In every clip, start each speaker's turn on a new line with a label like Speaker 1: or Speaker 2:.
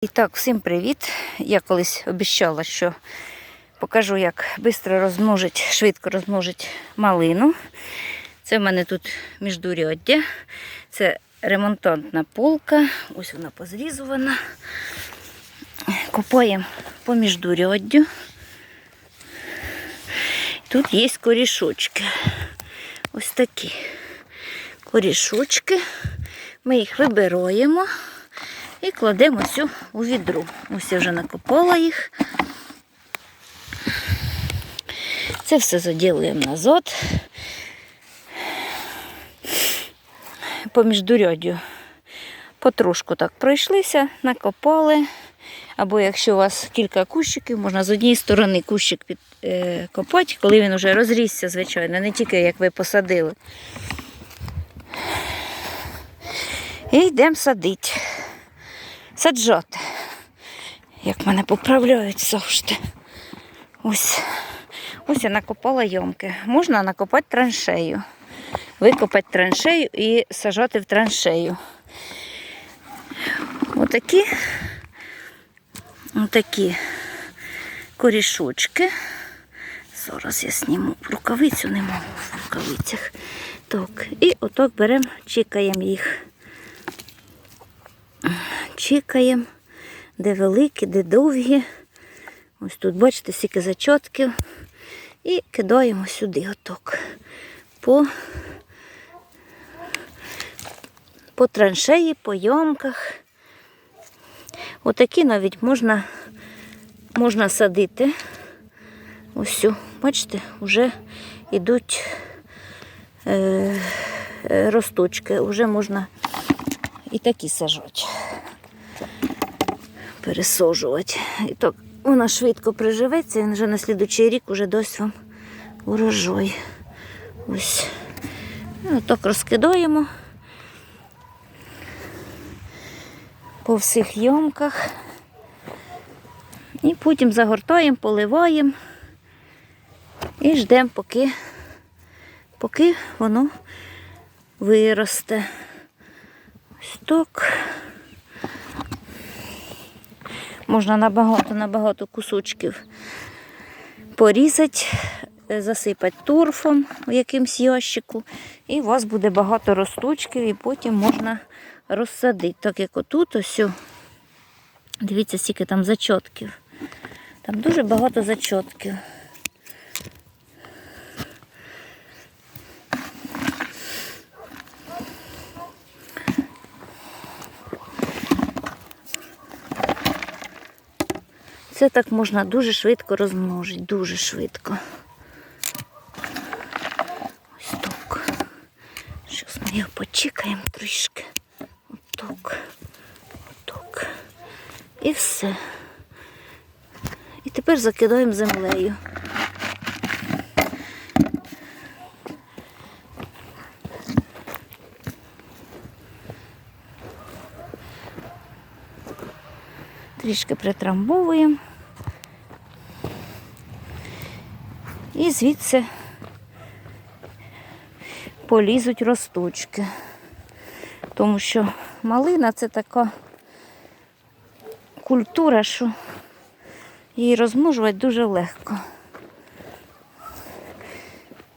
Speaker 1: І так, всім привіт. Я колись обіцяла, що покажу, як швидко розмножить, швидко розмножить малину. Це в мене тут міждуряддя. Це ремонтантна полка. Ось вона позрізувана. Купаємо по міждуряддю. Тут є корішочки. Ось такі корішочки. Ми їх вибираємо. І кладемо всю у відру. Ось я вже накопала їх. Це все заділуємо назад. По міждуряддю потрошку так пройшлися, накопали. Або якщо у вас кілька кущиків, можна з однієї сторони кущик підкопати, коли він вже розрісся, звичайно, не тільки як ви посадили. І йдемо садити саджати. Як мене поправляють завжди. Ось ось я накопала ямки. Можна накопати траншею. Викопати траншею і сажати в траншею. Отакі, отакі корішочки. Зараз я зніму рукавицю, не можу в рукавицях. Так, і отак беремо, чекаємо їх чекаємо, де великі, де довгі. Ось тут, бачите, скільки зачотків. І кидаємо сюди оток. По, по траншеї, по йомках. Отакі навіть можна, можна садити. Ось, бачите, вже йдуть е, росточки, вже можна і такі сажати. Пересожувати. І так вона швидко приживеться, і вже на слідучий рік вже дасть вам урожай. Ось. І отак розкидаємо по всіх йомках. І потім загортаємо, поливаємо і ждемо, поки, поки воно виросте. Ось так. Можна набагато набагато кусочків порізати, е, засипати торфом в якимсь ящику, і у вас буде багато росточків, і потім можна розсадити. Так як отут ось. Дивіться, скільки там зачотків. Там дуже багато зачотків. Це так можна дуже швидко розмножити, дуже швидко. Ось так. Зараз ми його почекаємо трішки. Отак. Отак. І все. І тепер закидаємо землею. Трішки притрамбовуємо. І звідси полізуть росточки. Тому що малина це така культура, що її розмножувати дуже легко.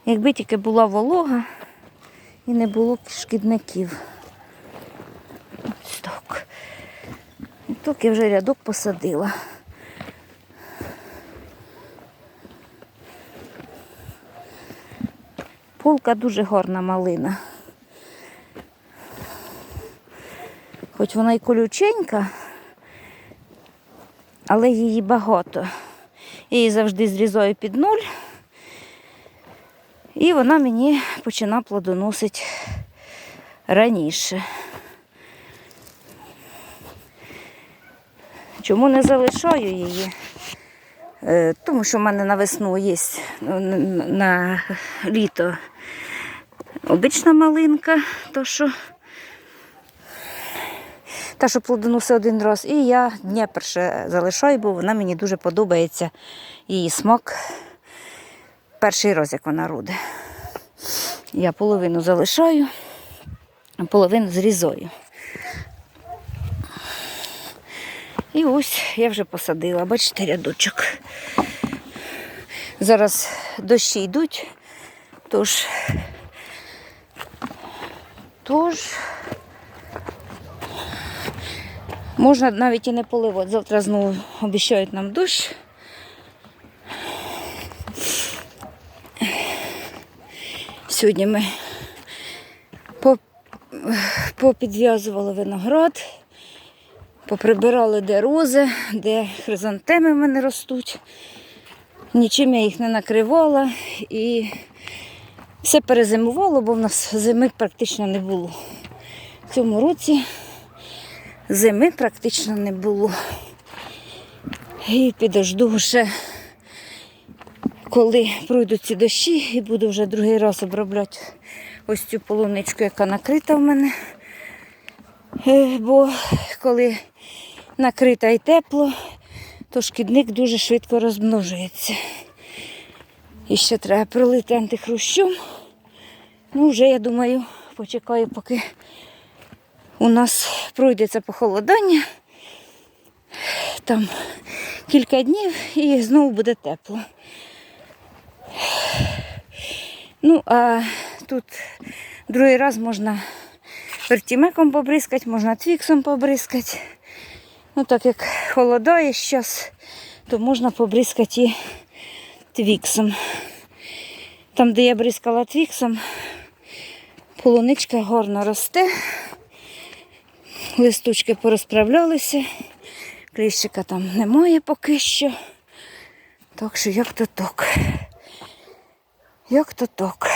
Speaker 1: Якби тільки була волога і не було шкідників. Ось так. І так я вже рядок посадила. Полка дуже гарна малина. Хоч вона і колюченька, але її багато. Її завжди зрізаю під нуль. І вона мені починає плодоносити раніше. Чому не залишаю її? Е, Тому що в мене на весну є ну, на- літо обична малинка, то що та, що плодоносить один раз. І я дня перше залишаю, бо вона мені дуже подобається. Її смак. Перший раз, як вона роде. Я половину залишаю, а половину зрізаю. І ось я вже посадила, бачите, рядочок. Зараз дощі йдуть, тож, тож можна навіть і не поливати. Завтра знову обіцяють нам дощ. Сьогодні ми попідв'язували виноград, поприбирали де рози, де хризантеми в мене ростуть. Нічим я їх не накривала і все перезимувало, бо в нас зими практично не було. В цьому році зими практично не було. І підожду вже, коли пройдуть ці дощі, і буду вже другий раз обробляти ось цю полуничку, яка накрита в мене. Е, Бо коли накрита і тепло, то шкідник дуже швидко розмножується. І ще треба пролити антихрущом. Ну, вже, я думаю, почекаю, поки у нас пройде це похолодання. Там кілька днів і знову буде тепло. Ну, а тут другий раз можна вертімеком побризкати, можна твіксом побризкати. Ну, так як холодає зараз, то можна побризкати і твіксом. Там, де я бризкала твіксом, полуничка гарно росте. Листочки порозправлялися. Кліщика там немає поки що. Так що як то так. Як то так.